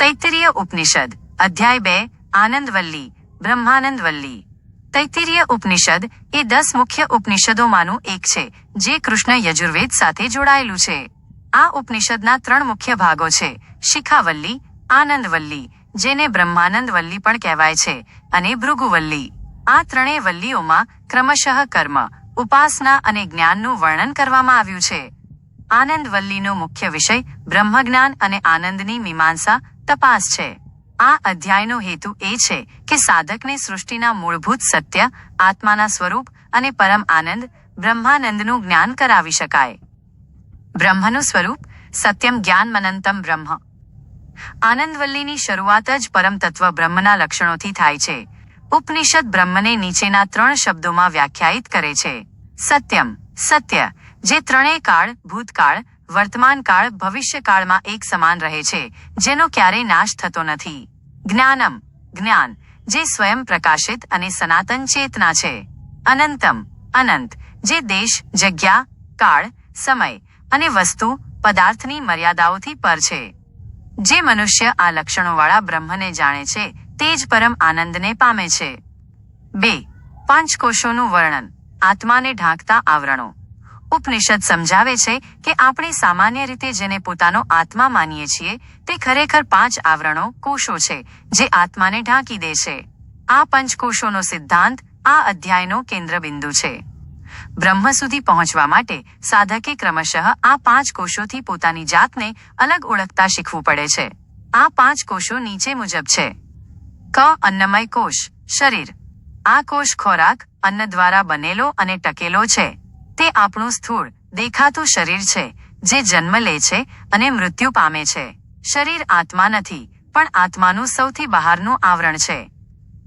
તૈત્તરીય ઉપનિષદ અધ્યાય બે આનંદવલ્લી બ્રહ્માનંદવલ્લી તૈતરીય ઉપનિષદ એ દસ મુખ્ય ઉપનિષદોમાંનું એક છે જે કૃષ્ણ યજુર્વેદ સાથે જોડાયેલું છે આ ઉપનિષદના ત્રણ મુખ્ય ભાગો છે શિખાવલ્લી આનંદવલ્લી જેને બ્રહ્માનંદવલ્લી પણ કહેવાય છે અને ભૃગુવલ્લી આ ત્રણેય વલ્લીઓમાં ક્રમશઃ કર્મ ઉપાસના અને જ્ઞાનનું વર્ણન કરવામાં આવ્યું છે આનંદવલ્લીનો મુખ્ય વિષય બ્રહ્મજ્ઞાન અને આનંદની મીમાંસા તપાસ છે. આ અધ્યાયનો હેતુ એ છે કે સાધકને સૃષ્ટિના મૂળભૂત સત્ય, આત્માના સ્વરૂપ અને પરમ આનંદ, બ્રહ્માનંદનું જ્ઞાન કરાવી શકાય. બ્રહ્મનું સ્વરૂપ સત્યમ જ્ઞાનમનંતમ બ્રહ્મ. આનંદવલ્લીની શરૂઆત જ પરમ તત્વ બ્રહ્મના લક્ષણોથી થાય છે. ઉપનિષદ બ્રહ્મને નીચેના ત્રણ શબ્દોમાં વ્યાખ્યાયિત કરે છે. સત્યમ, સત્ય જે ત્રણેય કાળ, ભૂતકાળ વર્તમાન કાળ ભવિષ્યકાળમાં એક સમાન રહે છે, જેનો ક્યારેય નાશ થતો નથી. જ્ઞાનમ, જ્ઞાન, જે સ્વયં પ્રકાશિત અને સનાતન ચેતના છે. અનંતમ, અનંત, જે દેશ, જગ્યા, કાળ, સમય અને વસ્તુ, પદાર્થની મર્યાદાઓથી પર છે. જે મનુષ્ય આ લક્ષણોવાળા બ્રહ્મને જાણે છે, તે જ પરમ આનંદને પામે છે. બે, પંચકોશોનું વર્ણન. આત્માને ઢાંકતા આવરણો. ઉપનિષદ સમજાવે છે કે આપણે સામાન્ય રીતે જેને પોતાનો આત્મા માનીએ છીએ, તે ખરેખર પાંચ આવરણો, કોષો છે, જે આત્માને ઢાંકી દે છે. આ પંચકોષોનો સિદ્ધાંત આ અધ્યાયનો કેન્દ્રબિંદુ છે. બ્રહ્મ સુધી પહોંચવા માટે સાધકે ક્રમશઃ આ પાંચ કોષોથી પોતાની જાતને અલગ ઓળખતા શીખવું પડે છે. આ પાંચ કોષો નીચે મુજબ છે. ક અન્નમય કોષ, શરીર. આ કોષ ખોરાક, અન્ન દ્વારા બનેલો અને ટકેલો છે. તે આપણું સ્થૂળ, દેખાતું શરીર છે, જે જન્મ લે છે અને મૃત્યુ પામે છે. શરીર આત્મા નથી, પણ આત્માનું સૌથી બહારનું આવરણ છે.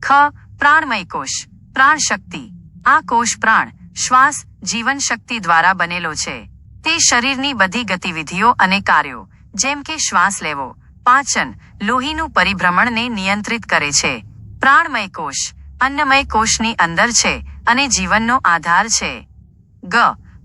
ખ, પ્રાણમય કોષ, પ્રાણ શક્તિ. આ કોષ પ્રાણ, શ્વાસ, જીવન શક્તિ દ્વારા બનેલો છે. તે શરીરની બધી ગતિવિધિઓ અને કાર્યો, જેમ કે શ્વાસ લેવો, પાચન, લોહીનું પરિભ્રમણને નિયંત્રિત કરે છે. પ્રાણમય કોષ, અન્નમય કોષની અંદર છે અને જીવનનો આધાર છે. ગ,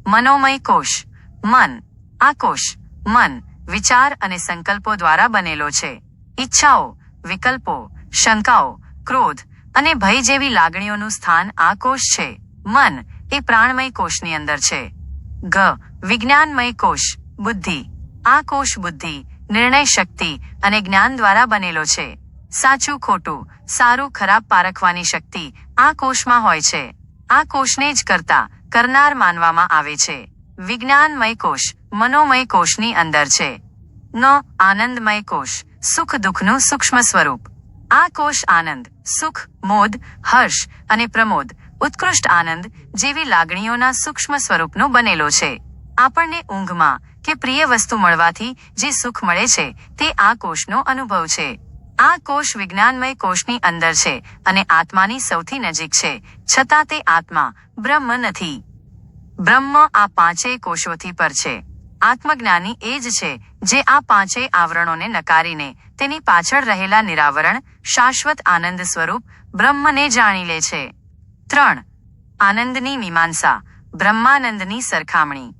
મનોમય કોષ મન. આ કોષ મન, વિચાર અને સંકલ્પો દ્વારા બનેલો છે. ઈચ્છાઓ, વિકલ્પો, શંકાઓ, ક્રોધ અને ભય જેવી લાગણીઓનું સ્થાન આ કોષ છે. મન એ પ્રાણમય કોષની અંદર છે. ઘ વિજ્ઞાનમય કોષ બુદ્ધિ. આ કોષ બુદ્ધિ, નિર્ણય શક્તિ અને જ્ઞાન દ્વારા બનેલો છે. સાચું, ખોટું, સારું, ખરાબ પારખવાની શક્તિ આ કોષમાં હોય છે. આ કોષને જ કરતા કરનાર માનવામાં આવે છે. વિજ્ઞાનમય કોષ મનોમય કોષની અંદર છે. ન, આનંદમય કોષ સુખ દુઃખનું સૂક્ષ્મ સ્વરૂપ. આ કોષ આનંદ, સુખ, મોદ, હર્ષ અને પ્રમોદ, ઉત્કૃષ્ટ આનંદ જેવી લાગણીઓના સૂક્ષ્મ સ્વરૂપનો બનેલો છે. આપણને ઊંઘમાં કે પ્રિય વસ્તુ મળવાથી જે સુખ મળે છે, તે આ કોષનો અનુભવ છે. આ કોષ વિજ્ઞાનમય કોષની અંદર છે અને આત્માની સૌથી નજીક છે. છતાં તે આત્મા, બ્રહ્મ નથી. બ્રહ્મ આ પાંચેય કોષોથી પર છે. આત્મજ્ઞાની એ જ છે જે આ પાંચેય આવરણોને નકારીને તેની પાછળ રહેલા નિરાવરણ, શાશ્વત આનંદ સ્વરૂપ બ્રહ્મને જાણી લે છે. ત્રણ. આનંદની મીમાંસા, બ્રહ્માનંદની સરખામણી.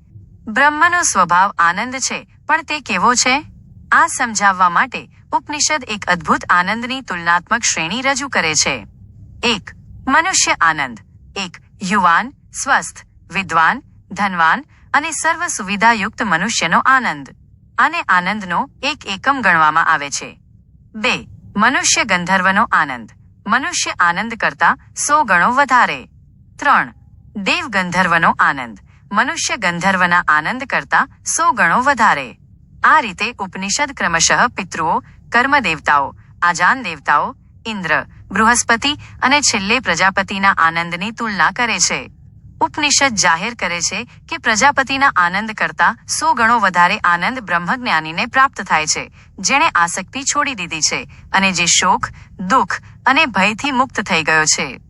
બ્રહ્મનો સ્વભાવ આનંદ છે, પણ તે કેવો છે? આ સમજાવવા માટે ઉપનિષદ એક અદ્ભુત આનંદની તુલનાત્મક શ્રેણી રજૂ કરે છે. એક, મનુષ્ય આનંદ. એક, યુવાન, સ્વસ્થ, વિદ્વાન, ધનવાન અને સર્વ સુવિધાયુક્ત મનુષ્યનો આનંદ. આને આનંદનો એક એકમ ગણવામાં આવે છે. બે, મનુષ્ય ગંધર્વનો આનંદ. મનુષ્ય આનંદ કરતા સો ગણો વધારે. ત્રણ, દેવ ગંધર્વનો આનંદ. મનુષ્ય ગંધર્વના આનંદ કરતા સો ગણો વધારે. આ રીતે ઉપનિષદ ક્રમશઃ પિતૃઓ કર્મ દેવતાઓ આજાન દેવતાઓ, ઇન્દ્ર, બૃહસ્પતિ અને છેલ્લે પ્રજાપતિના આનંદની તુલના કરે છે. ઉપનિષદ જાહેર કરે છે કે પ્રજાપતિના આનંદ કરતા સો ગણો વધારે આનંદ બ્રહ્મજ્ઞાનીને પ્રાપ્ત થાય છે, જેણે આસક્તિ છોડી દીધી છે અને જે શોક, દુઃખ અને ભયથી મુક્ત થઈ ગયો છે.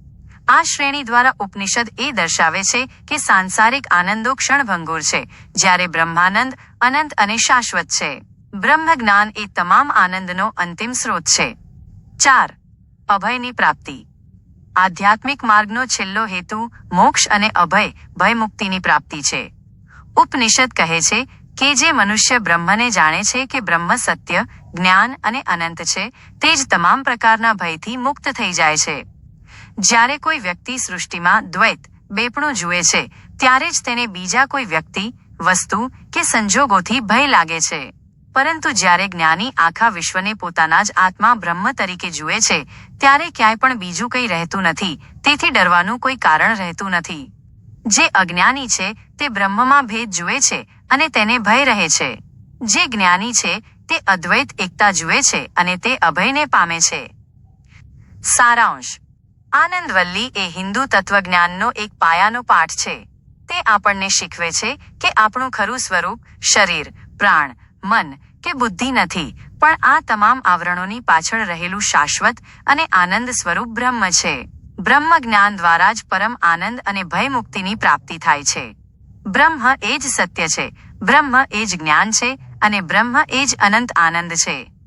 આ શ્રેણી દ્વારા ઉપનિષદ એ દર્શાવે છે કે સાંસારિક આનંદો ક્ષણભંગુર છે, જ્યારે બ્રહ્માનંદ અનંત અને શાશ્વત છે. બ્રહ્મ જ્ઞાન એ તમામ આનંદનો અંતિમ સ્રોત છે. ચાર, અભયની પ્રાપ્તિ. આધ્યાત્મિક માર્ગનો છેલ્લો હેતુ મોક્ષ અને અભય, ભયમુક્તિની પ્રાપ્તિ છે. ઉપનિષદ કહે છે કે જે મનુષ્ય બ્રહ્મને જાણે છે કે બ્રહ્મ સત્ય, જ્ઞાન અને અનંત છે, તે જ તમામ પ્રકારના ભયથી મુક્ત થઈ જાય છે. જ્યારે કોઈ વ્યક્તિ સૃષ્ટિમાં દ્વૈત, બેપણું જુએ છે, ત્યારે જ તેને બીજા કોઈ વ્યક્તિ, વસ્તુ કે સંજોગોથી ભય લાગે છે. પરંતુ જ્યારે જ્ઞાની આખા વિશ્વને પોતાના જ આત્મા બ્રહ્મ તરીકે જુએ છે, ત્યારે ક્યાંય પણ બીજું કંઈ રહેતું નથી. તેથી ડરવાનું કોઈ કારણ રહેતું નથી. જે અજ્ઞાની છે, તે બ્રહ્મમાં ભેદ જુએ છે અને તેને ભય રહે છે. જે જ્ઞાની છે, તે અદ્વૈત એકતા જુએ છે અને તે અભયને પામે છે. સારાંશ. આનંદવલ્લી એ હિન્દુ તત્વજ્ઞાનનો એક પાયાનો પાઠ છે. તે આપણને શીખવે છે કે આપણું ખરું સ્વરૂપ શરીર, પ્રાણ, મન કે બુદ્ધિ નથી, પણ આ તમામ આવરણોની પાછળ રહેલું શાશ્વત અને આનંદ સ્વરૂપ બ્રહ્મ છે. બ્રહ્મ જ્ઞાન દ્વારા જ પરમ આનંદ અને ભય મુક્તિની પ્રાપ્તિ થાય છે. બ્રહ્મ એ જ સત્ય છે, બ્રહ્મ એ જ જ્ઞાન છે અને બ્રહ્મ એ જ અનંત આનંદ છે.